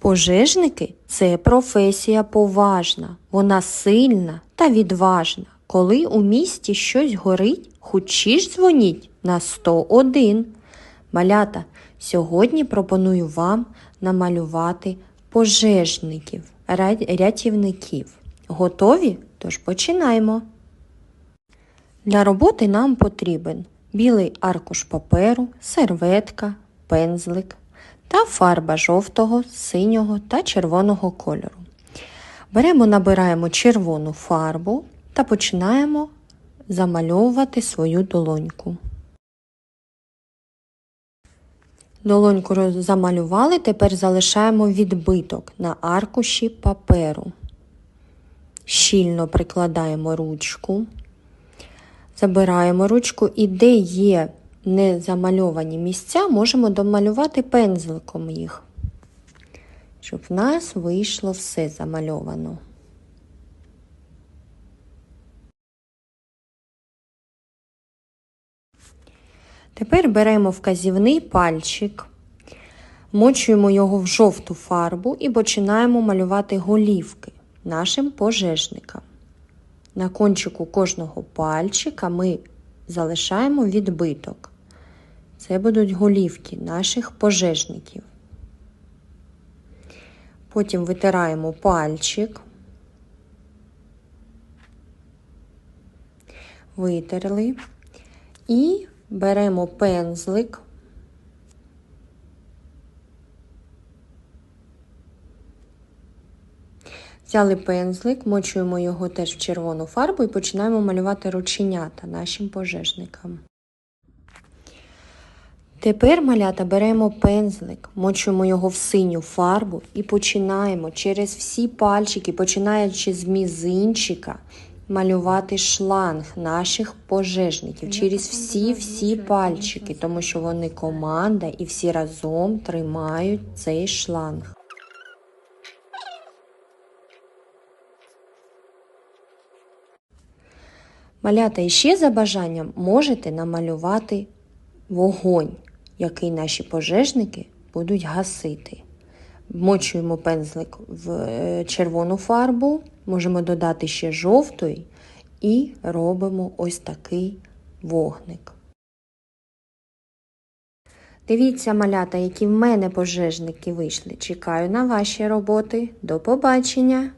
Пожежники це професія поважна, вона сильна та відважна. Коли у місті щось горить, хучіш дзвоніть на 101. Малята, сьогодні пропоную вам намалювати пожежників, рятівників. Готові? Тож починаємо. Для роботи нам потрібен білий аркуш паперу, серветка, пензлик та фарба жовтого, синього та червоного кольору. Беремо, набираємо червону фарбу та починаємо замальовувати свою долоньку. Долоньку замалювали, тепер залишаємо відбиток на аркуші паперу. Щільно прикладаємо ручку. Забираємо ручку і де є незамальовані місця, можемо домалювати пензликом їх, щоб в нас вийшло все замальовано. Тепер беремо вказівний пальчик, мочуємо його в жовту фарбу і починаємо малювати голівки нашим пожежникам. На кончику кожного пальчика ми залишаємо відбиток. Це будуть голівки наших пожежників. Потім витираємо пальчик. Витерли. І беремо пензлик. Взяли пензлик, мочуємо його теж в червону фарбу і починаємо малювати рученята нашим пожежникам. Тепер, малята, беремо пензлик, мочуємо його в синю фарбу і починаємо через всі пальчики, починаючи з мізинчика, малювати шланг наших пожежників через всі-всі пальчики, тому що вони команда і всі разом тримають цей шланг. Малята, іще за бажанням можете намалювати вогонь, який наші пожежники будуть гасити. Вмочуємо пензлик в е, червону фарбу, можемо додати ще жовтої і робимо ось такий вогник. Дивіться, малята, які в мене пожежники вийшли. Чекаю на ваші роботи. До побачення!